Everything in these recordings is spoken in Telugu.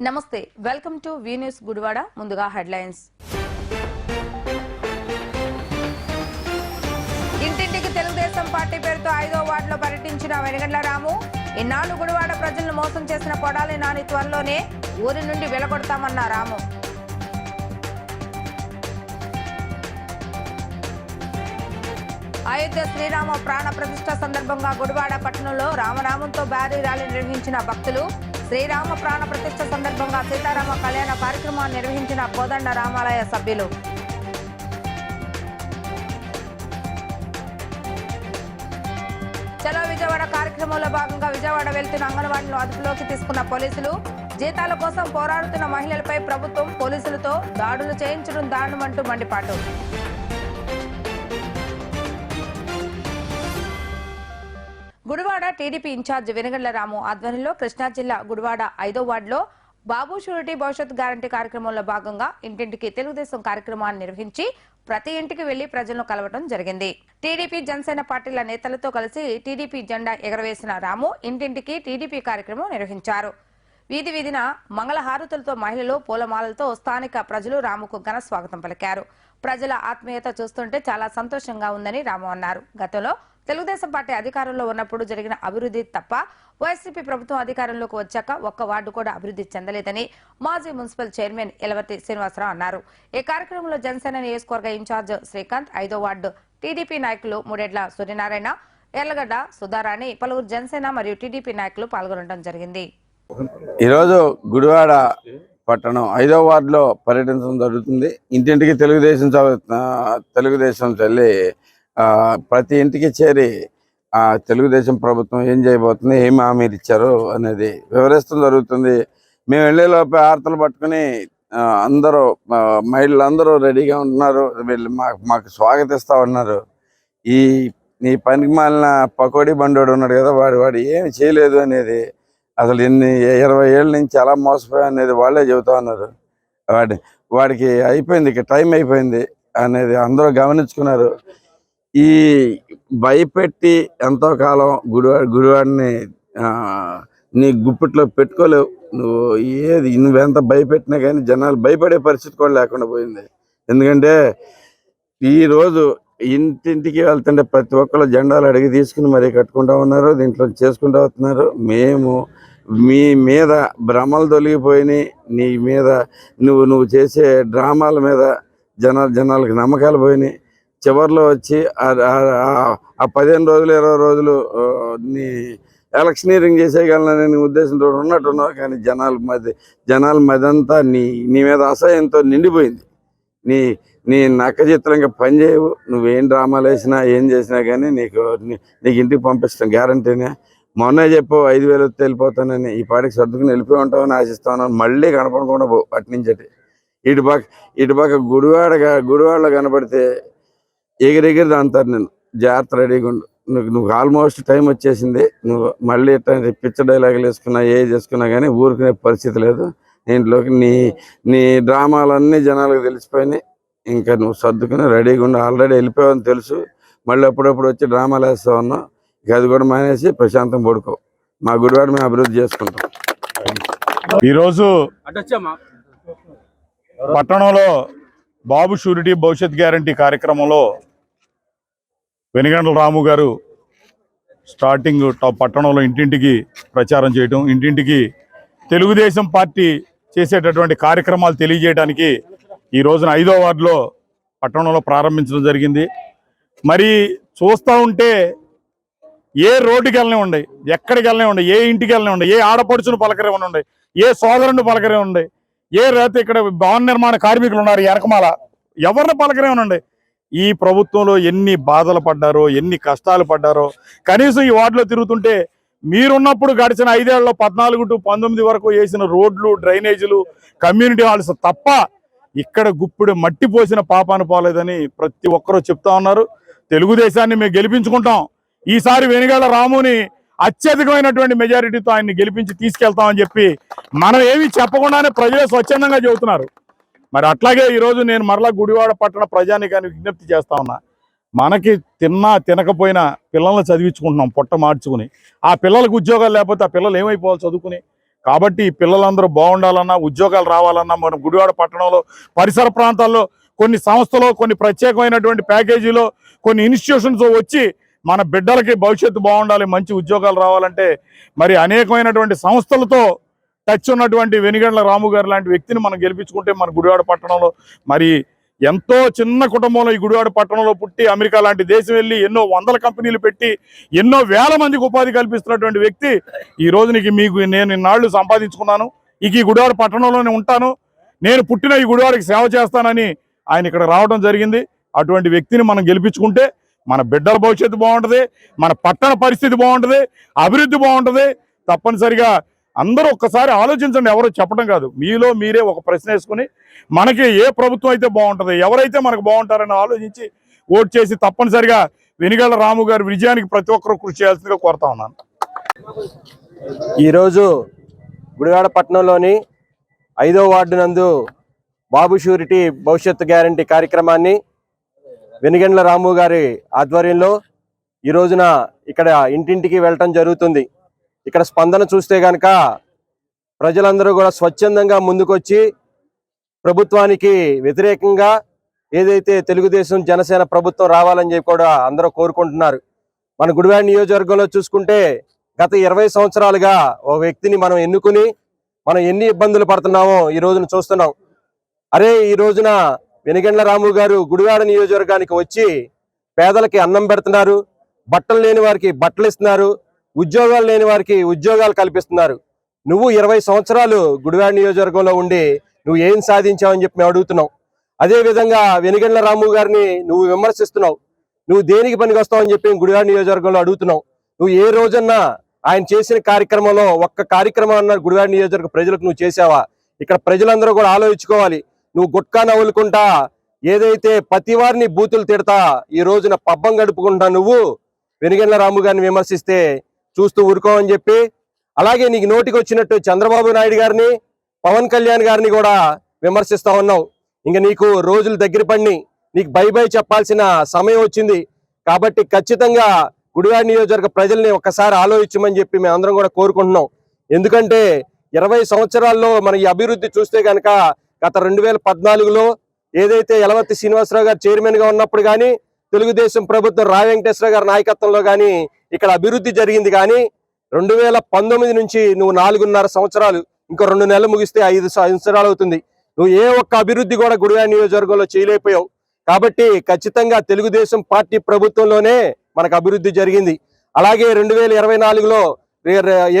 నమస్తే welcome to V news Gudivada ముందుగా హెడ్లైన్స్. ఇంటింటికి తెలుగుదేశం పార్టీ పేరుతో ఐదో వార్డులో పర్యటించిన వెనగండ్ల రాము గుడివాడ ప్రజలను మోసం చేసిన కొడాలి నాని త్వరలోనే ఊరి నుండి వెలగొడతామన్న రాము. అయోధ్య శ్రీరామ ప్రాణ ప్రతిష్ట సందర్భంగా గుడివాడ పట్టణంలో రామనామంతో భారీ ర్యాలీ నిర్వహించిన భక్తులు శ్రీరామ ప్రాణ ప్రతిష్ట సందర్భంగా సీతారామ కళ్యాణ కార్యక్రమాన్ని నిర్వహించిన కోదండ రామాలయ సభ్యులు. విజయవాడ కార్యక్రమంలో భాగంగా విజయవాడ వెళ్తున్న అంగన్వాడీలు అదుపులోకి తీసుకున్న పోలీసులు జీతాల కోసం పోరాడుతున్న మహిళలపై ప్రభుత్వం పోలీసులతో దాడులు చేయించడం దారుణమంటూ మండిపాటు. Gudivada TDP in charge Venigandla Ramu ఆధ్వర్యంలో కృష్ణా జిల్లా గుడివాడ ఐదో వార్డులో బాబు షూరిటీ భవిష్యత్ గ్యారంటీ కార్యక్రమంలో భాగంగా ఇంటింటికి తెలుగుదేశం కార్యక్రమాన్ని నిర్వహించి ప్రతి ఇంటికి వెళ్ళి ప్రజలను కలవడం జరిగింది. టీడీపీ జనసేన పార్టీల నేతలతో కలిసి టీడీపీ జెండా ఎగరవేసిన రాము ఇంటింటికి టీడీపీ కార్యక్రమం నిర్వహించారు. వీధి వీధిన మంగళహారతులతో మహిళలు పూలమాలలతో స్థానిక ప్రజలు రాముకు ఘన స్వాగతం పలికారు. ప్రజల ఆత్మీయత చూస్తుంటే చాలా సంతోషంగా ఉందని రాము అన్నారు. గతంలో తెలుగుదేశం పార్టీ అధికారంలో ఉన్నప్పుడు జరిగిన అభివృద్ధి తప్ప వైసీపీ ప్రభుత్వం అధికారంలోకి వచ్చాక ఒక్క వార్డు కూడా అభివృద్ధి చెందలేదని మాజీ మున్సిపల్ చైర్మన్ ఎలవర్తి శ్రీనివాసరావు అన్నారు. ఈ కార్యక్రమంలో జనసేన నియోజకవర్గ ఇన్ఛార్జ్ శ్రీకాంత్ ఐదో వార్డు టీడీపీ నాయకులు మూడెడ్ల సూర్యనారాయణ ఎర్లగడ్డ సుధారాణి పలువురు జనసేన మరియు టీడీపీ నాయకులు పాల్గొనడం జరిగింది. ఈరోజు గుడివాడ పట్టణం ఐదో వార్డులో పర్యటించడం జరుగుతుంది. ఇంటింటికి తెలుగుదేశం తెలుగుదేశం చల్లి ప్రతి ఇంటికి చేరి ఆ తెలుగుదేశం ప్రభుత్వం ఏం చేయబోతుంది ఏం హామీలు ఇచ్చారు అనేది వివరిస్తూ జరుగుతుంది. మేము వెళ్ళేలోపే ఆర్తలు పట్టుకుని అందరూ మహిళలు అందరూ రెడీగా ఉంటున్నారు. వీళ్ళు మాకు మాకు స్వాగతిస్తా ఉన్నారు. ఈ ఈ పనికి మాలిన పకోడీ బండోడు ఉన్నాడు కదా వాడు వాడు ఏమి చేయలేదు అనేది అసలు ఎన్ని ఇరవై ఏళ్ళ నుంచి అలా మోసపోయా అనేది వాళ్ళే చెబుతా ఉన్నారు. వాడి వాడికి అయిపోయింది ఇక టైం అయిపోయింది అనేది అందరూ గమనించుకున్నారు. ఈ భయపెట్టి ఎంతో కాలం గుడివాడ గుడివాడిని నీ గుప్పిట్లో పెట్టుకోలేవు. నువ్వు ఏది నువ్వెంత భయపెట్టినా కానీ జనాలు భయపడే పరిస్థితి కూడా లేకుండా పోయింది. ఎందుకంటే ఈరోజు ఇంటింటికి వెళ్తుంటే ప్రతి ఒక్కరు జెండాలు అడిగి తీసుకుని మరీ కట్టుకుంటా ఉన్నారు దీంట్లో చేసుకుంటా వస్తున్నారు. మేము మీ మీద భ్రమలు తొలగిపోయినాయి. నీ మీద నువ్వు నువ్వు చేసే డ్రామాల మీద జనాలు జనాలకు నమ్మకాలు పోయినాయి. చివరిలో వచ్చి ఆ- పదిహేను రోజులు ఇరవై రోజులు నీ ఎలక్షనీరింగ్ చేసేయగలనని నీ ఉద్దేశంతో ఉన్నట్టున్నావు కానీ జనాల మధ్య జనాల మధ్యంతా నీ నీ మీద అసహ్యంతో నిండిపోయింది. నీ నీ నక్క చిత్రం ఇంకా పని చేయవు. నువ్వేం డ్రామాలు వేసినా ఏం చేసినా కానీ నీకు నీ- నీకు ఇంటికి పంపిస్తాం గ్యారంటీనే. మొన్నే చెప్పు ఐదు వేలు వస్తే వెళ్ళిపోతానని ఈ పాటికి సర్దుకుని వెళ్ళిపోయి ఉంటామని ఆశిస్తా మళ్ళీ కనపడకుండా పో అటు నుంచి అటు. ఇటు పక్క ఇటు పక్క గుడివాడగా గుడివాడలో కనపడితే ఎగిరెగిరి అంటారు నేను జాగ్రత్త రెడీగా ఉండు. నువ్వు నువ్వు ఆల్మోస్ట్ టైం వచ్చేసింది. నువ్వు మళ్ళీ ఇట్లాంటి పిచ్చ డైలాగులు వేసుకున్నా ఏ చేసుకున్నా కానీ ఊరుకునే పరిస్థితి లేదు. దీంట్లోకి నీ నీ డ్రామాలన్నీ జనాలకు తెలిసిపోయినాయి. ఇంకా నువ్వు సర్దుకుని రెడీగా ఉండి. ఆల్రెడీ వెళ్ళిపోయావని తెలుసు. మళ్ళీ అప్పుడప్పుడు వచ్చి డ్రామాలు వేస్తా ఉన్నావు. ఇక అది కూడా మానేసి ప్రశాంతం పడుకో. మా గుడివాడ మేము అభివృద్ధి చేసుకుంటాం. ఈరోజు పట్టణంలో బాబు షూరిటీ భవిష్యత్ గ్యారంటీ కార్యక్రమంలో వెనుగండ్ల రాము గారు స్టార్టింగ్ ట- పట్టణంలో ఇంటింటికి ప్రచారం చేయటం ఇంటింటికి తెలుగుదేశం పార్టీ చేసేటటువంటి కార్యక్రమాలు తెలియజేయడానికి ఈ రోజున ఐదో వార్డులో పట్టణంలో ప్రారంభించడం జరిగింది. మరి చూస్తూ ఉంటే ఏ రోడ్డుకి వెళ్ళనే ఉండే ఎక్కడికి వెళ్ళనే ఉండే ఏ ఇంటికి వెళ్ళనే ఉండే ఏ ఆడపడుచును పలకరే ఉండే ఏ సోదరుని పలకరే ఉండే ఏ రైతు ఇక్కడ భవన నిర్మాణ కార్మికులు ఉన్నారు ఎనకమాల ఎవరిని పలకరే ఉండే ఈ ప్రభుత్వంలో ఎన్ని బాధలు పడ్డారో ఎన్ని కష్టాలు పడ్డారో కనీసం ఈ వార్డులో తిరుగుతుంటే మీరున్నప్పుడు గడిచిన ఐదేళ్ళలో పద్నాలుగు టు పంతొమ్మిది వరకు వేసిన రోడ్లు డ్రైనేజీలు కమ్యూనిటీ హాల్స్ తప్ప ఇక్కడ గుప్పుడు మట్టి పోసిన పాపాను పోలేదని ప్రతి ఒక్కరూ చెప్తా ఉన్నారు. తెలుగుదేశాన్ని మేము గెలిపించుకుంటాం. ఈసారి వెనుగళ్ళ రాముని అత్యధికమైనటువంటి మెజారిటీతో ఆయన్ని గెలిపించి తీసుకెళ్తామని చెప్పి మనం ఏమీ చెప్పకుండానే ప్రజలు స్వచ్ఛందంగా చెబుతున్నారు. మరి అట్లాగే ఈరోజు నేను మరలా గుడివాడ పట్టణ ప్రజానికాన్ని విజ్ఞప్తి చేస్తా ఉన్నా. మనకి తిన్నా తినకపోయినా పిల్లల్ని చదివించుకుంటున్నాం పొట్ట మార్చుకుని. ఆ పిల్లలకు ఉద్యోగాలు లేకపోతే ఆ పిల్లలు ఏమైపోవాలి చదువుకుని? కాబట్టి ఈ పిల్లలందరూ బాగుండాలన్నా ఉద్యోగాలు రావాలన్నా మనం గుడివాడ పట్టణంలో పరిసర ప్రాంతాల్లో కొన్ని సంస్థలు కొన్ని ప్రత్యేకమైనటువంటి ప్యాకేజీలో కొన్ని ఇన్స్టిట్యూషన్స్ వచ్చి మన బిడ్డలకి భవిష్యత్తు బాగుండాలి మంచి ఉద్యోగాలు రావాలంటే మరి అనేకమైనటువంటి సంస్థలతో టచ్ ఉన్నటువంటి వెనుగండ్ల రాము గారు లాంటి వ్యక్తిని మనం గెలిపించుకుంటే మన గుడివాడ పట్టణంలో మరి ఎంతో చిన్న కుటుంబంలో ఈ గుడివాడ పట్టణంలో పుట్టి అమెరికా లాంటి దేశం వెళ్ళి ఎన్నో వందల కంపెనీలు పెట్టి ఎన్నో వేల మందికి ఉపాధి కల్పిస్తున్నటువంటి వ్యక్తి ఈ రోజు నీకు మీకు నేను ఇన్నాళ్ళు సంపాదించుకున్నాను. ఇక ఈ గుడివాడ పట్టణంలోనే ఉంటాను. నేను పుట్టిన ఈ గుడివాడికి సేవ చేస్తానని ఆయన ఇక్కడ రావడం జరిగింది. అటువంటి వ్యక్తిని మనం గెలిపించుకుంటే మన బిడ్డల భవిష్యత్తు బాగుంటుంది మన పట్టణ పరిస్థితి బాగుంటుంది అభివృద్ధి బాగుంటుంది. తప్పనిసరిగా అందరూ ఒక్కసారి ఆలోచించండి ఎవరో చెప్పడం కాదు. మీలో మీరే ఒక ప్రశ్న వేసుకుని మనకి ఏ ప్రభుత్వం అయితే బాగుంటుంది ఎవరైతే మనకు బాగుంటారని ఆలోచించి ఓటు చేసి తప్పనిసరిగా వెనుగళ్ళ రాము గారి విజయానికి ప్రతి ఒక్కరూ కృషి చేయాల్సిందిగా కోరుతా ఉన్నాను. ఈరోజు గుడివాడ పట్టణంలోని ఐదో వార్డు నందు బాబు షూరిటీ భవిష్యత్తు గ్యారంటీ కార్యక్రమాన్ని వెనుగండ్ల రాము గారి ఆధ్వర్యంలో ఈ రోజున ఇక్కడ ఇంటింటికి వెళ్ళటం జరుగుతుంది. ఇక్కడ స్పందన చూస్తే గనక ప్రజలందరూ కూడా స్వచ్ఛందంగా ముందుకొచ్చి ప్రభుత్వానికి వ్యతిరేకంగా ఏదైతే తెలుగుదేశం జనసేన ప్రభుత్వం రావాలని చెప్పి కూడా అందరూ కోరుకుంటున్నారు. మన గుడివాడ నియోజకవర్గంలో చూసుకుంటే గత ఇరవై సంవత్సరాలుగా ఒక వ్యక్తిని మనం ఎన్నుకుని మనం ఎన్ని ఇబ్బందులు పడుతున్నామో ఈ రోజున చూస్తున్నాం. అరే ఈ రోజున వెనుగండ్ల రాము గారు గుడివాడ నియోజకవర్గానికి వచ్చి పేదలకి అన్నం పెడుతున్నారు. బట్టలు లేని వారికి బట్టలు ఇస్తున్నారు. ఉద్యోగాలు లేని వారికి ఉద్యోగాలు కల్పిస్తున్నారు. నువ్వు ఇరవై సంవత్సరాలు గుడివాడ నియోజకవర్గంలో ఉండి నువ్వు ఏం సాధించావని చెప్పి మేము అడుగుతున్నావు అదేవిధంగా వెనుగండ్ల రాము గారిని నువ్వు విమర్శిస్తున్నావు. నువ్వు దేనికి పనికి వస్తావని చెప్పి గుడివాడ నియోజకవర్గంలో అడుగుతున్నావు నువ్వు ఏ రోజన్నా ఆయన చేసిన కార్యక్రమంలో ఒక్క కార్యక్రమం అన్న గుడివాడ నియోజకవర్గ ప్రజలకు నువ్వు చేసావా ఇక్కడ ప్రజలందరూ కూడా ఆలోచించుకోవాలి. నువ్వు గుట్కా నవ్వులుకుంటా ఏదైతే ప్రతి వారిని బూతులు తిడతా ఈ రోజున పబ్బం గడుపుకుంటా నువ్వు వెనుగండ్ల రాము గారిని విమర్శిస్తే చూస్తూ ఊరుకోమని చెప్పి అలాగే నీకు నోటికి వచ్చినట్టు చంద్రబాబు నాయుడు గారిని పవన్ కళ్యాణ్ గారిని కూడా విమర్శిస్తా ఉన్నావు. ఇంకా నీకు రోజులు దగ్గర పడిని నీకు బై బై చెప్పాల్సిన సమయం వచ్చింది. కాబట్టి ఖచ్చితంగా గుడివాడ నియోజకవర్గ ప్రజల్ని ఒక్కసారి ఆలోచించమని చెప్పి మేము అందరం కూడా కోరుకుంటున్నాం. ఎందుకంటే ఇరవై సంవత్సరాల్లో మన ఈ అభివృద్ధి చూస్తే కనుక గత రెండు వేల పద్నాలుగులో ఏదైతే యలవత్తి శ్రీనివాసరావు గారు చైర్మన్గా ఉన్నప్పుడు కానీ తెలుగుదేశం ప్రభుత్వం రా వెంకటేశ్వర గారి నాయకత్వంలో కానీ ఇక్కడ అభివృద్ధి జరిగింది కానీ రెండు వేల పంతొమ్మిది నుంచి నువ్వు నాలుగున్నర సంవత్సరాలు ఇంకో రెండు నెలలు ముగిస్తే ఐదు సంవత్సరాలు అవుతుంది. నువ్వు ఏ ఒక్క అభివృద్ధి కూడా గుడివాడ నియోజకవర్గంలో చేయలేకపోయావు. కాబట్టి ఖచ్చితంగా తెలుగుదేశం పార్టీ ప్రభుత్వంలోనే మనకు అభివృద్ధి జరిగింది. అలాగే రెండు వేల ఇరవై నాలుగులో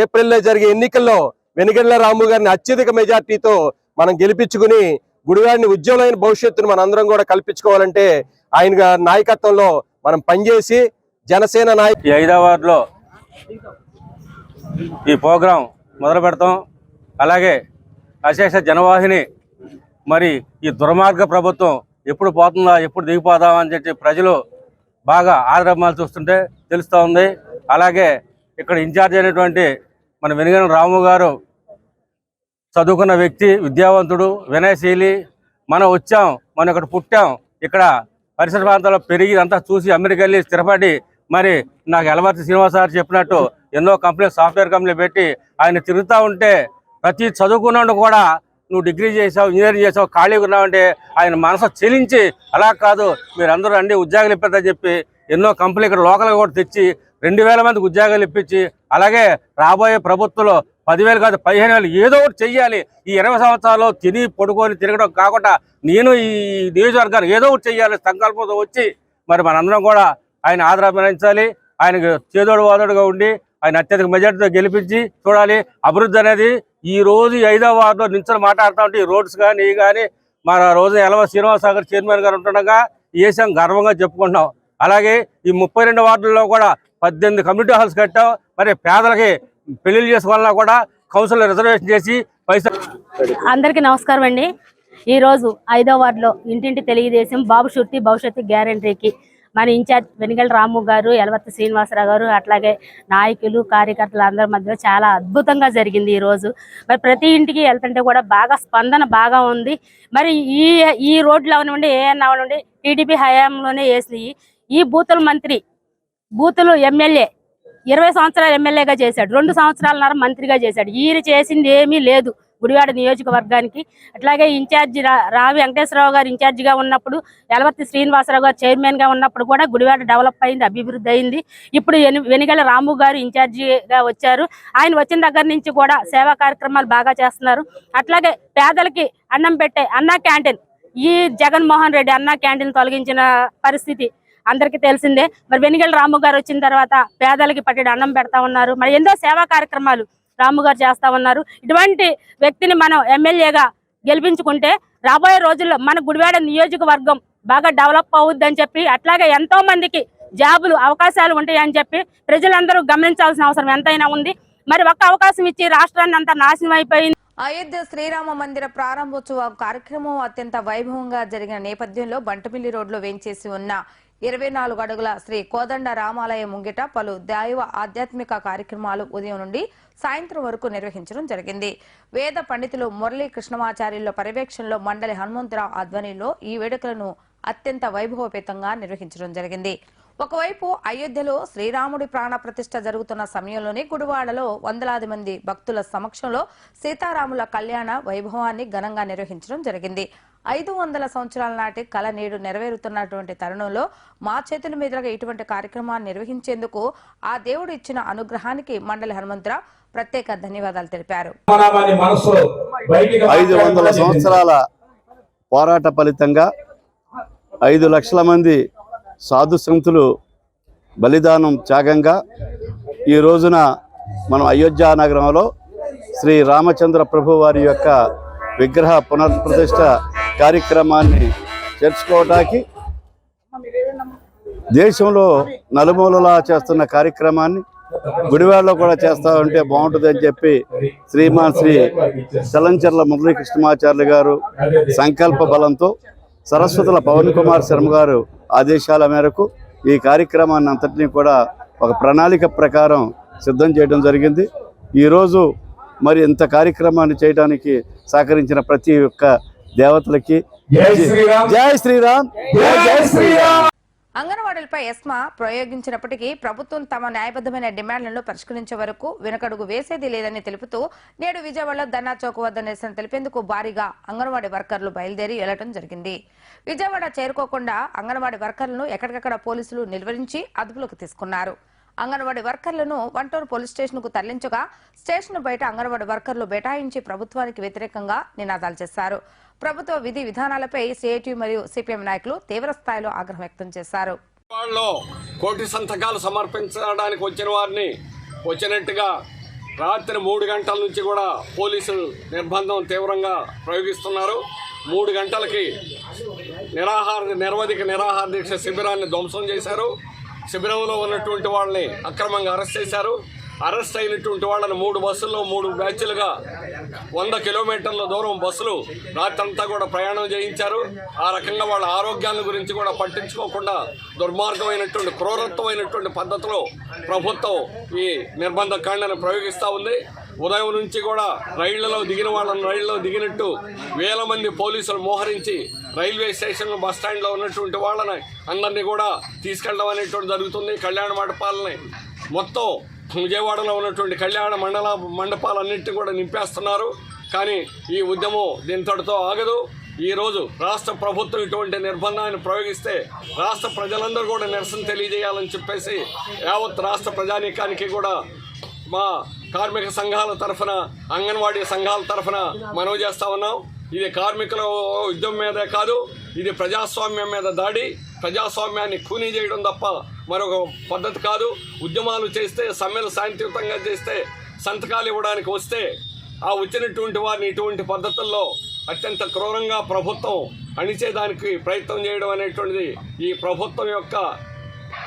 ఏప్రిల్లో జరిగే ఎన్నికల్లో వెనుగండ్ల రాము గారిని అత్యధిక మెజార్టీతో మనం గెలిపించుకుని గుడివాడిని ఉజ్వలమైన భవిష్యత్తును మనందరం కూడా కల్పించుకోవాలంటే ఆయన నాయకత్వంలో మనం పనిచేసి జనసేన నాయకు ఈ ఈ ప్రోగ్రాం మొదలు పెడతాం. అలాగే అశేష జనవాహిని మరి ఈ దుర్మార్గ ప్రభుత్వం ఎప్పుడు పోతుందా ఎప్పుడు దిగిపోదాం అని చెప్పి ప్రజలు బాగా ఆదరమాలు చూస్తుంటే తెలుస్తూ ఉంది. అలాగే ఇక్కడ ఇన్ఛార్జ్ అయినటువంటి మన వెనుగన రాము గారు చదువుకున్న వ్యక్తి విద్యావంతుడు వినయశీలి. మనం వచ్చాం మనం ఇక్కడ పుట్టాం. ఇక్కడ పరిసర ప్రాంతాల్లో పెరిగి అంతా చూసి అమెరికా వెళ్ళి స్థిరపడి మరి నాకు ఎలవర్తి శ్రీనివాస గారు చెప్పినట్టు ఎన్నో కంపెనీ సాఫ్ట్వేర్ కంపెనీ పెట్టి ఆయన తిరుగుతూ ఉంటే ప్రతి చదువుకున్నాడు కూడా నువ్వు డిగ్రీ చేసావు ఇంజనీరింగ్ చేసావు ఖాళీగా ఉన్నావంటే ఆయన మనసు చెలించి అలా కాదు మీరందరూ అన్ని ఉద్యోగాలు ఇప్పిద్దని చెప్పి ఎన్నో కంపెనీలు ఇక్కడ లోకల్గా కూడా తెచ్చి రెండు వేల మందికి ఉద్యోగాలు ఇప్పించి అలాగే రాబోయే ప్రభుత్వంలో పదివేలు కాదు పదిహేను వేలు ఏదో ఒకటి చెయ్యాలి. ఈ ఇరవై సంవత్సరాలు తిని పడుకొని తిరగడం కాకుండా నేను ఈ నియోజకవర్గానికి ఏదో ఒకటి చెయ్యాలి సంకల్పంతో వచ్చి మరి మనందరం కూడా ఆయన ఆదరాభించాలి ఆయనకు చేదోడు వాదోడుగా ఉండి ఆయన అత్యధిక మెజార్టీతో గెలిపించి చూడాలి. అభివృద్ధి అనేది ఈ రోజు ఐదో ఐదవ వార్డులో నించుని మాట్లాడుతూ ఉంటే ఈ రోడ్స్ కానీ ఇవి కానీ మన రోజు ఎలవ శ్రీనివాస సాగర్ చైర్మన్ గారు ఉంటుండగా ఈ విషయం గర్వంగా చెప్పుకుంటున్నాం. అలాగే ఈ ముప్పై రెండు వార్డుల్లో కూడా పద్దెనిమిది కమ్యూనిటీ హాల్స్ కట్టాం. మరి పేదలకి పెళ్ళిళ్ళు చేసుకోవాలన్నా కూడా కౌన్సిల్ రిజర్వేషన్ చేసి పైసా అందరికీ నమస్కారం అండి. ఈరోజు ఐదో వార్డులో ఇంటింటి తెలుగుదేశం బాబు షుర్తి భవిష్యత్తు గ్యారంటీకి. మన ఇన్ఛార్జ్ వెనిగల్ రాము గారు ఎలవర్తి శ్రీనివాసరావు గారు అట్లాగే నాయకులు కార్యకర్తలు అందరి మధ్య చాలా అద్భుతంగా జరిగింది ఈ రోజు మరి ప్రతి ఇంటికి వెళ్తుంటే కూడా బాగా స్పందన బాగా ఉంది. మరి ఈ ఈ రోడ్లు అవనివ్వండి ఏఎన్ అవనివ్వండి టీడీపీ హయాంలోనే వేసినాయి. ఈ బూతుల మంత్రి బూతులు ఎమ్మెల్యే ఇరవై సంవత్సరాలు ఎమ్మెల్యేగా చేశాడు. రెండు సంవత్సరాలన్నర మంత్రిగా చేశాడు. ఈయన చేసింది ఏమీ లేదు గుడివాడ నియోజకవర్గానికి. అట్లాగే ఇన్ఛార్జి రా- రావి వెంకటేశ్వరరావు గారు ఇన్ఛార్జిగా ఉన్నప్పుడు యలవర్తి శ్రీనివాసరావు గారు చైర్మన్గా ఉన్నప్పుడు కూడా గుడివాడ డెవలప్ అయింది అభివృద్ధి అయింది. ఇప్పుడు వెనుగల రాము గారు ఇన్ఛార్జిగా వచ్చారు. ఆయన వచ్చిన దగ్గర నుంచి కూడా సేవా కార్యక్రమాలు బాగా చేస్తున్నారు. అట్లాగే పేదలకి అన్నం పెట్టే అన్నా క్యాంటీన్ ఈ జగన్మోహన్ రెడ్డి అన్నా క్యాంటీన్ తొలగించిన పరిస్థితి అందరికీ తెలిసిందే. మరి వెనిగల రాము గారు వచ్చిన తర్వాత పేదలకి పట్టెడు అన్నం పెడతా ఉన్నారు. మరి ఎన్నో సేవా కార్యక్రమాలు రాము గారు చేస్తా ఉన్నారు. ఇటువంటి వ్యక్తిని మనం ఎమ్మెల్యేగా గెలిపించుకుంటే రాబోయే రోజుల్లో మన గుడివాడ నియోజకవర్గం బాగా డెవలప్ అవుద్దని చెప్పి అట్లాగే ఎంతో మందికి జాబులు అవకాశాలు ఉంటాయని చెప్పి ప్రజలందరూ గమనించాల్సిన అవసరం ఎంతైనా ఉంది. మరి ఒక్క అవకాశం ఇచ్చి రాష్ట్రాన్ని అంతా నాశనం అయిపోయింది. అయోధ్య శ్రీరామ మందిర ప్రారంభోత్సవ కార్యక్రమం అత్యంత వైభవంగా జరిగిన నేపథ్యంలో బంటమిల్లి రోడ్లో వేంచేసి ఉన్న ఇరవై నాలుగు అడుగుల శ్రీ కోదండ రామాలయ ముంగిట పలు దైవ ఆధ్యాత్మిక కార్యక్రమాలు ఉదయం నుండి సాయంత్రం వరకు నిర్వహించడం జరిగింది. వేద పండితులు మురళీ కృష్ణమాచార్యుల పర్యవేక్షణలో మండలి హనుమంతరావు ఆధ్వర్యంలో ఈ వేడుకలను అత్యంత వైభవపేతంగా నిర్వహించడం జరిగింది. ఒకవైపు అయోధ్యలో శ్రీరాముడి ప్రాణప్రతిష్ట జరుగుతున్న సమయంలోనే గుడివాడలో వందలాది మంది భక్తుల సమక్షంలో సీతారాముల కళ్యాణ వైభవాన్ని ఘనంగా నిర్వహించడం జరిగింది. ఐదు వందల సంవత్సరాల నాటి కళ నేడు నెరవేరుతున్నటువంటి తరుణంలో మా చేతుల మీదుగా ఇటువంటి కార్యక్రమాన్ని నిర్వహించేందుకు ఆ దేవుడు ఇచ్చిన అనుగ్రహానికి మండలి హనుమంతరావు ప్రత్యేక ధన్యవాదాలు తెలిపారు. ఐదు వందల సంవత్సరాల పోరాట ఫలితంగా ఐదు లక్షల మంది సాధు సంతులు బలిదానం త్యాగంగా ఈ రోజున మనం అయోధ్య నగరంలో శ్రీ రామచంద్ర ప్రభు వారి యొక్క విగ్రహ పునఃప్రతిష్ఠ కార్యక్రమాన్ని చేర్చుకోవడానికి దేశంలో నలుమూలలా చేస్తున్న కార్యక్రమాన్ని గుడివాడలో కూడా చేస్తా ఉంటే బాగుంటుందని చెప్పి శ్రీమాన్ శ్రీ చలంచర్ల మురళీకృష్ణమాచార్యులు గారు సంకల్ప బలంతో సరస్వతుల పవన్ కుమార్ శర్మ గారు ఆదేశాల మేరకు ఈ కార్యక్రమాన్ని అంతటినీ కూడా ఒక ప్రణాళిక ప్రకారం సిద్ధం చేయడం జరిగింది. ఈరోజు మరి ఇంత కార్యక్రమాన్ని చేయడానికి సహకరించిన ప్రతి ఒక్క దేవతలకి జై శ్రీరామ్. జై శ్రీరామ్. అంగన్వాడీలపై ఎస్మా ప్రయోగించినప్పటికీ ప్రభుత్వం తమ న్యాయబద్దమైన డిమాండ్లను పరిష్కరించే వరకు వెనకడుగు వేసేది లేదని తెలుపుతూ నేడు విజయవాడలో ధర్నా చౌక్ వద్ద నిరసన తెలిపేందుకు భారీగా అంగన్వాడీ వర్కర్లు బయలుదేరి వెళ్ళడం జరిగింది. విజయవాడ చేరుకోకుండా అంగన్వాడీ వర్కర్లను ఎక్కడికక్కడ పోలీసులు నిలువరించి అదుపులోకి తీసుకున్నారు. అంగన్వాడీ వర్కర్లను వంటూరు పోలీస్ స్టేషన్కు తరలించగా స్టేషన్ బయట అంగన్వాడీ వర్కర్లు బైఠాయించి ప్రభుత్వానికి వ్యతిరేకంగా నినాదాలు చేశారు. ప్రభుత్వ విధి విధానాలపై సిఐటి మరియు సిపిఎం నాయకులు తీవ్ర స్థాయిలో ఆగ్రహం వ్యక్తం చేశారు. వాళ్ళు కోటి సంతకాలు సమర్పించడానికి వచ్చిన వారిని వచ్చినట్టుగా రాత్రి మూడు గంటల నుంచి కూడా పోలీసులు నిర్బంధం తీవ్రంగా ప్రయోగిస్తున్నారు. మూడు గంటలకి నిరాహార నిరవధిక నిరాహార దీక్ష శిబిరాన్ని ధ్వంసం చేశారు. శిబిరంలో ఉన్నటువంటి వాళ్ళని అక్రమంగా అరెస్ట్ చేశారు. అరెస్ట్ అయినటువంటి వాళ్ళని మూడు బస్సుల్లో మూడు బ్యాచ్లుగా వంద కిలోమీటర్ల దూరం బస్సులు రాత్రంతా కూడా ప్రయాణం చేయించారు. ఆ రకంగా వాళ్ళ ఆరోగ్యాన్ని గురించి కూడా పట్టించుకోకుండా దుర్మార్గమైనటువంటి క్రూరత్వమైనటువంటి పద్ధతిలో ప్రభుత్వం ఈ నిర్బంధ కాండను ప్రయోగిస్తూ ఉంది. ఉదయం నుంచి కూడా రైళ్ళలో దిగిన వాళ్ళని రైళ్ళలో దిగినట్టు వేల మంది పోలీసులు మోహరించి రైల్వే స్టేషన్ బస్ స్టాండ్లో ఉన్నటువంటి వాళ్ళని అందరినీ కూడా తీసుకెళ్ళడం అనేటువంటి జరుగుతుంది. కళ్యాణ మండపాలని మొత్తం విజయవాడలో ఉన్నటువంటి కళ్యాణ మండల మండపాలన్నింటినీ కూడా నింపేస్తున్నారు. కానీ ఈ ఉద్యమం దీంతటితో ఆగదు. ఈరోజు రాష్ట్ర ప్రభుత్వం ఇటువంటి నిర్బంధాన్ని ప్రయోగిస్తే రాష్ట్ర ప్రజలందరూ కూడా నిరసన తెలియజేయాలని చెప్పేసి యావత్ రాష్ట్ర ప్రజానీకానికి కూడా మా కార్మిక సంఘాల తరఫున అంగన్వాడీ సంఘాల తరఫున మనవి చేస్తా ఉన్నాం. ఇది కార్మికుల ఉద్యమం మీదే కాదు ఇది ప్రజాస్వామ్యం మీద దాడి. ప్రజాస్వామ్యాన్ని ఖూనీ చేయడం తప్ప మరొక పద్ధతి కాదు. ఉద్యమాలు చేస్తే సమ్మెలు శాంతియుతంగా చేస్తే సంతకాలు ఇవ్వడానికి వస్తే ఆ వచ్చినటువంటి వారిని ఇటువంటి పద్ధతుల్లో అత్యంత క్రూరంగా ప్రభుత్వం అణిచేదానికి ప్రయత్నం చేయడం అనేటువంటిది ఈ ప్రభుత్వం యొక్క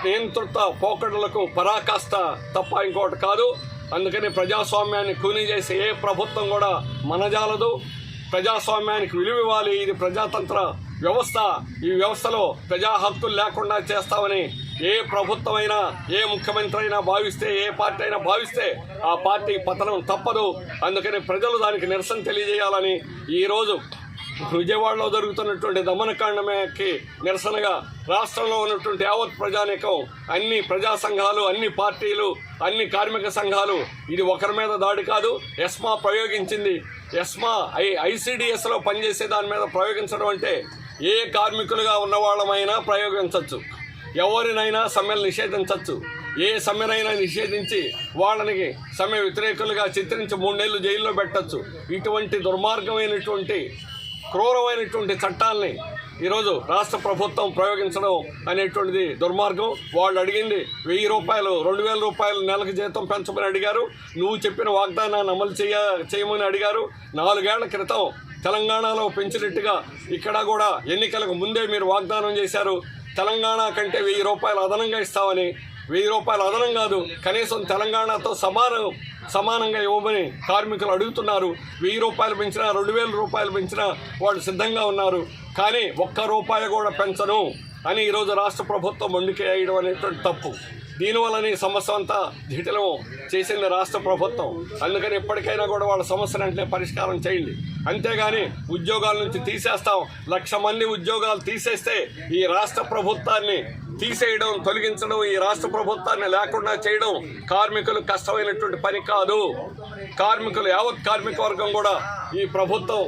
నియంతృత్వ పోకడలకు పరాకాష్ట తప్ప ఇంకోటి కాదు. అందుకని ప్రజాస్వామ్యాన్ని కూనీ చేసే ఏ ప్రభుత్వం కూడా మనజాలదు. ప్రజాస్వామ్యానికి విలువ ఇవ్వాలి. ఇది ప్రజాతంత్ర వ్యవస్థ ఈ వ్యవస్థలో ప్రజా హక్కులు లేకుండా చేస్తామని ఏ ప్రభుత్వమైనా ఏ ముఖ్యమంత్రి అయినా భావిస్తే ఏ పార్టీ అయినా భావిస్తే ఆ పార్టీ పతనం తప్పదు. అందుకని ప్రజలు దానికి నిరసన తెలియజేయాలని ఈరోజు విజయవాడలో జరుగుతున్నటువంటి దమనకాండకి నిరసనగా రాష్ట్రంలో ఉన్నటువంటి యావత్ ప్రజానీకం అన్ని ప్రజా సంఘాలు అన్ని పార్టీలు అన్ని కార్మిక సంఘాలు ఇది ఒకరి మీద దాడి కాదు ఎస్మా ప్రయోగించింది. ఎస్మా ఐ ఐసిడిఎస్లో పనిచేసే దాని మీద ప్రయోగించడం అంటే ఏ కార్మికులుగా ఉన్న వాళ్ళమైనా ప్రయోగించవచ్చు ఎవరినైనా సమ్మెలు నిషేధించవచ్చు ఏ సమ్మెనైనా నిషేధించి వాళ్ళని సమ్మె వ్యతిరేకులుగా చిత్రించి మూడేళ్ళు జైల్లో పెట్టచ్చు. ఇటువంటి దుర్మార్గమైనటువంటి క్రూరమైనటువంటి చట్టాల్ని ఈరోజు రాష్ట్ర ప్రభుత్వం ప్రయోగించడం అనేటువంటిది దుర్మార్గం. వాళ్ళు అడిగింది వెయ్యి రూపాయలు రెండు వేల రూపాయలు నెలకు జీతం పెంచమని అడిగారు. నువ్వు చెప్పిన వాగ్దానాన్ని అమలు చేయ చేయమని అడిగారు. నాలుగేళ్ళ క్రితం తెలంగాణలో పెంచినట్టుగా ఇక్కడ కూడా ఎన్నికలకు ముందే మీరు వాగ్దానం చేశారు. తెలంగాణ కంటే వెయ్యి రూపాయలు అదనంగా ఇస్తామని. వెయ్యి రూపాయలు అదనం కాదు కనీసం తెలంగాణతో సమానం సమానంగా ఇవ్వమని కార్మికులు అడుగుతున్నారు. వెయ్యి రూపాయలు పెంచినా రెండు వేల రూపాయలు పెంచినా వాళ్ళు సిద్ధంగా ఉన్నారు. కానీ ఒక్క రూపాయి కూడా పెంచను అని ఈరోజు రాష్ట్ర ప్రభుత్వం వండుకేయడం అనేటువంటి తప్పు. దీనివల్లనే సమస్య అంతా జటిలం చేసింది రాష్ట్ర ప్రభుత్వం. అందుకని ఎప్పటికైనా కూడా వాళ్ళ సమస్యను అంటే పరిష్కారం చేయండి. అంతేగాని ఉద్యోగాల నుంచి తీసేస్తాం. లక్ష మంది ఉద్యోగాలు తీసేస్తే ఈ రాష్ట్ర ప్రభుత్వాన్ని తీసేయడం తొలగించడం ఈ రాష్ట్ర ప్రభుత్వాన్ని లేకుండా చేయడం కార్మికులు కష్టమైనటువంటి పని కాదు. కార్మికులు యావత్ కార్మిక వర్గం కూడా ఈ ప్రభుత్వం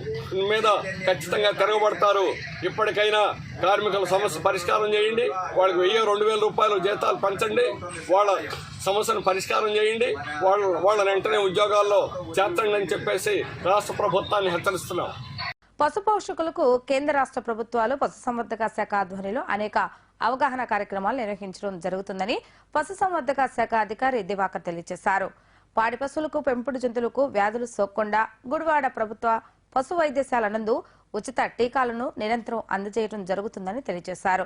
మీద ఖచ్చితంగా తిరగబడతారు. ఇప్పటికైనా కార్మికుల సమస్య పరిష్కారం చేయండి. వాళ్ళకి వెయ్యి రెండు వేల రూపాయలు జీతాలు పంచండి. వాళ్ళ సమస్యను పరిష్కారం చేయండి. వాళ్ళు వాళ్ళ వెంటనే ఉద్యోగాల్లో చేర్చండి అని చెప్పేసి రాష్ట్ర ప్రభుత్వాన్ని హెచ్చరిస్తున్నాం. పశు పోషకులకు కేంద్ర రాష్ట్ర ప్రభుత్వాలు పశుసంవర్ధక శాఖ ఆధ్వర్యంలో అనేక అవగాహన కార్యక్రమాలు నిర్వహించడం జరుగుతుందని పశుసంవర్ధక శాఖ అధికారి దివాకర్ తెలియజేశారు. పాడి పశువులకు పెంపుడు జంతువులకు వ్యాధులు సోకకుండా గుడివాడ ప్రభుత్వ పశు వైద్యశాల నందు ఉచిత టీకాలను నిరంతరం అందజేయడం జరుగుతుందని తెలియజేశారు.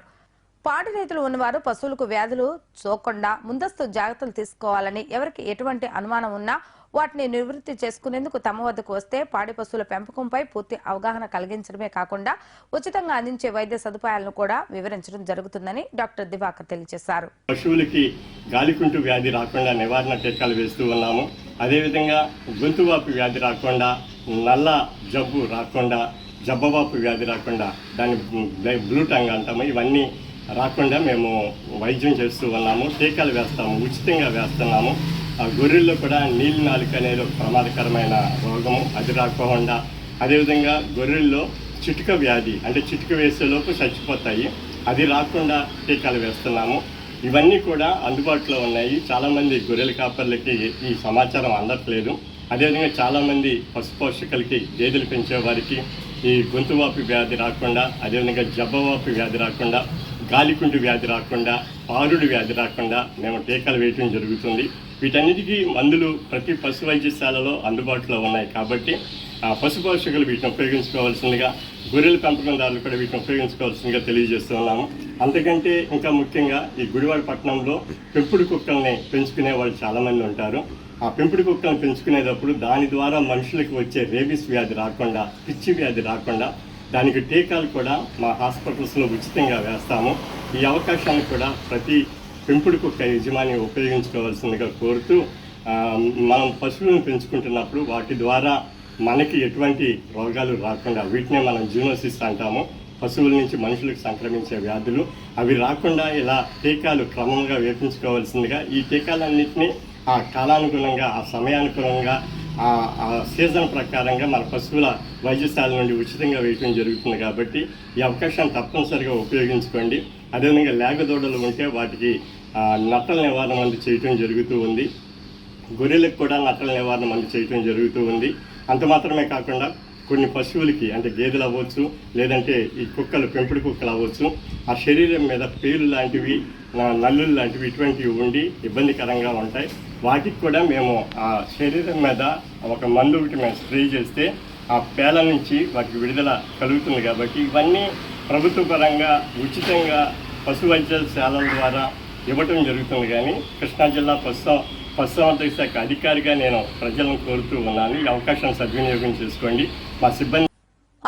పాడి రైతులు ఉన్నవారు పశువులకు వ్యాధులు సోకకుండా ముందస్తు జాగ్రత్తలు తీసుకోవాలని ఎవరికి ఎటువంటి అనుమానం ఉన్నా వాటిని నివృత్తి చేసుకునేందుకు తమ వద్దకు వస్తే పాడి పశువుల పెంపకంపై పూర్తి అవగాహన కలిగించడమే కాకుండా ఉచితంగా అందించే వైద్య సదుపాయాలను కూడా వివరించడం జరుగుతుందని డాక్టర్ దివాకర్ తెలియజేశారు. పశువులకి గాలికుంటు వ్యాధి రాకుండా నివారణ టీకాలు వేస్తూ ఉన్నాము. అదేవిధంగా గొంతువాపు వ్యాధి రాకుండా నల్ల జబ్బు రాకుండా జబ్బవాపు వ్యాధి రాకుండా దాన్ని బ్లై- బ్లూ టంగ్ అంటాము ఇవన్నీ రాకుండా మేము వైద్యం చేస్తూ ఉన్నాము. టీకాలు వేస్తాము ఉచితంగా వేస్తున్నాము. ఆ గొర్రెల్లో కూడా నీళ్ళు నాలుక అనేది ఒక ప్రమాదకరమైన రోగము అది రాకుండా. అదేవిధంగా గొర్రెల్లో చిటుక వ్యాధి అంటే చిటుక వేసేలోపు చచ్చిపోతాయి. అది రాకుండా టీకాలు వేస్తున్నాము. ఇవన్నీ కూడా అందుబాటులో ఉన్నాయి. చాలామంది గొర్రెల కాపర్లకి ఈ సమాచారం అందట్లేదు. అదేవిధంగా చాలామంది పశు పోషకులకి గేదెలు పెంచే వారికి ఈ గొంతువాపు వ్యాధి రాకుండా అదేవిధంగా జబ్బవాపు వ్యాధి రాకుండా గాలికుంటు వ్యాధి రాకుండా పారుడు వ్యాధి రాకుండా మేము టీకాలు వేయటం జరుగుతుంది. వీటన్నిటికీ మందులు ప్రతి పశు వైద్యశాలలో అందుబాటులో ఉన్నాయి కాబట్టి ఆ పశు పోషకులు వీటిని ఉపయోగించుకోవాల్సిందిగా గొర్రెల పెంపకందారులు కూడా వీటిని ఉపయోగించుకోవాల్సిందిగా తెలియజేస్తున్నాము. అంతకంటే ఇంకా ముఖ్యంగా ఈ గుడివాడ పట్టణంలో పెంపుడు కుక్కల్ని పెంచుకునే వాళ్ళు చాలామంది ఉంటారు. ఆ పెంపుడు కుక్కలను పెంచుకునేటప్పుడు దాని ద్వారా మనుషులకు వచ్చే రేబిస్ వ్యాధి రాకుండా పిచ్చి వ్యాధి రాకుండా దానికి టీకాలు కూడా మా హాస్పిటల్స్లో ఉచితంగా వేస్తాము. ఈ అవకాశాన్ని కూడా ప్రతి పెంపుడు కుక్క యజమాని ఉపయోగించుకోవాల్సిందిగా కోరుతూ మనం పశువులను పెంచుకుంటున్నప్పుడు వాటి ద్వారా మనకి ఎటువంటి రోగాలు రాకుండా వీటినే మనం జూనోసిస్ అంటాము. పశువుల నుంచి మనుషులకు సంక్రమించే వ్యాధులు అవి రాకుండా ఇలా టీకాలు క్రమంగా వేపించుకోవాల్సిందిగా ఈ టీకాలన్నింటినీ ఆ కాలానుగుణంగా ఆ సమయానుగుణంగా ఆ సీజన్ ప్రకారంగా మన పశువుల వైద్యశాల నుండి ఉచితంగా వేయటం జరుగుతుంది కాబట్టి ఈ అవకాశాన్ని తప్పనిసరిగా ఉపయోగించుకోండి. అదేవిధంగా లేగదోడలు ఉంటే వాటికి నట్టల నివారణ మంది చేయటం జరుగుతూ ఉంది. గొర్రెలకు కూడా నట్టల నివారణ మందు చేయటం జరుగుతూ ఉంది. అంత మాత్రమే కాకుండా కొన్ని పశువులకి అంటే గేదెలు అవ్వచ్చు లేదంటే ఈ కుక్కలు పెంపుడు కుక్కలు అవ్వచ్చు ఆ శరీరం మీద పేలు లాంటివి నల్లులు లాంటివి ఇటువంటివి ఉండి ఇబ్బందికరంగా ఉంటాయి. వాటికి కూడా మేము ఆ శరీరం మీద ఒక మందు ఒకటి మేము స్ప్రే చేస్తే ఆ పేల నుంచి వాటికి విడుదల కలుగుతుంది కాబట్టి ఇవన్నీ ప్రభుత్వ పరంగా ఉచితంగా పశు వైద్యశాలల ద్వారా ఇవ్వటం జరుగుతుంది కానీ కృష్ణా జిల్లా పశు పశుసంవర్ధక శాఖ అధికారిగా నేను ప్రజలను కోరుతూ ఉన్నాను. ఈ అవకాశం సద్వినియోగం చేసుకోండి. మా సిబ్బంది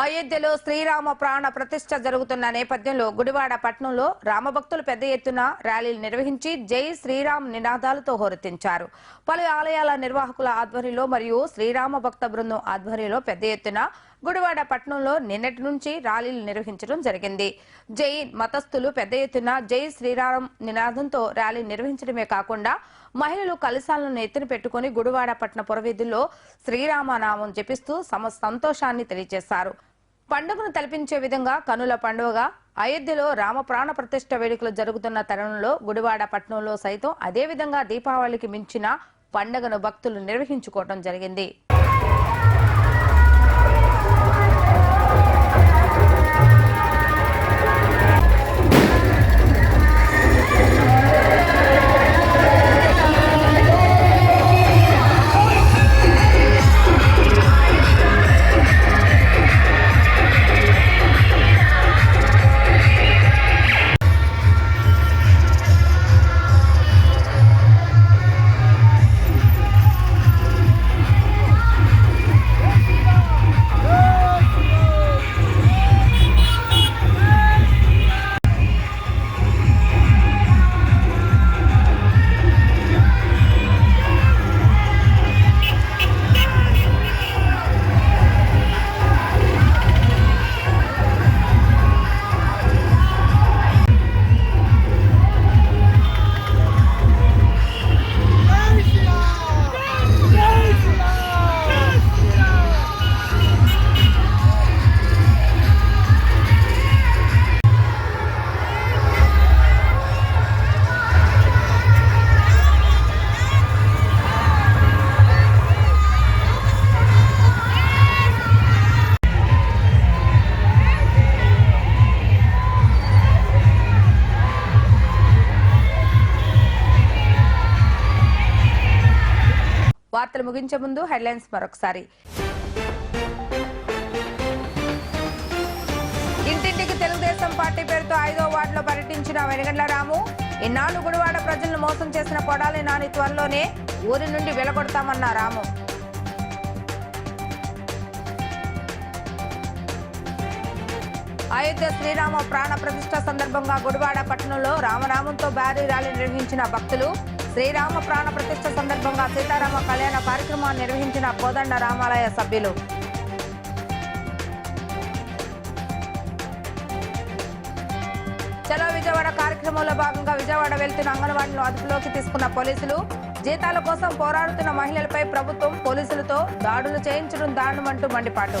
అయోధ్యలో శ్రీరామ ప్రాణ ప్రతిష్ఠ జరుగుతున్న నేపథ్యంలో గుడివాడ పట్టణంలో రామభక్తులు పెద్ద ఎత్తున ర్యాలీలు నిర్వహించి జై శ్రీరామ్ నినాదాలతో హోరెత్తించారు. పలు ఆలయాల నిర్వాహకుల ఆధ్వర్యంలో మరియు శ్రీరామ భక్త బృందం ఆధ్వర్యంలో పెద్ద ఎత్తున గుడివాడ పట్టణంలో నిన్నటి నుంచి ర్యాలీలు నిర్వహించడం జరిగింది. జై మతస్థులు పెద్ద ఎత్తున జై శ్రీరామ్ నినాదంతో ర్యాలీ నిర్వహించడమే కాకుండా మహిళలు కలశాలను ఎత్తున పెట్టుకుని గుడివాడ పట్టణ పురవీధుల్లో శ్రీరామనామం జపిస్తూ సమ సంతోషాన్ని తెలియజేశారు. పండుగను తలపించే విధంగా కనుల పండుగగా అయోధ్యలో రామ ప్రాణ ప్రతిష్ట వేడుకలు జరుగుతున్న తరుణంలో గుడివాడ పట్టణంలో సైతం అదే విధంగా దీపావళికి మించిన పండుగను భక్తులు నిర్వహించుకోవడం జరిగింది. వార్తలు ముగించే ముందు హెడ్లైన్స్ మరొకసారి. ఇంటింటికి తెలుగుదేశం పార్టీ పేరుతో ఐదో వార్డులో పర్యటించిన వెనగండ్ల రాము ఇన్నాళ్ళు గుడివాడ ప్రజలను మోసం చేసిన కొడాలి నాని త్వరలోనే ఊరి నుండి వెలగొడతామన్న రాము. అయోధ్య శ్రీరామ ప్రాణ ప్రతిష్ట సందర్భంగా గుడివాడ పట్టణంలో రామనామంతో భారీ ర్యాలీ నిర్వహించిన భక్తులు శ్రీరామ ప్రాణ ప్రతిష్ఠ సందర్భంగా సీతారామ కళ్యాణ కార్యక్రమాన్ని నిర్వహించిన కోదండ రామాలయ సభ్యులు. చలో విజయవాడ కార్యక్రమంలో భాగంగా విజయవాడ వెళ్తున్న అంగన్వాడీలను అదుపులోకి తీసుకున్న పోలీసులు జీతాల కోసం పోరాడుతున్న మహిళలపై ప్రభుత్వం పోలీసులతో దాడులు చేయించడం దారుణమంటూ మండిపాటు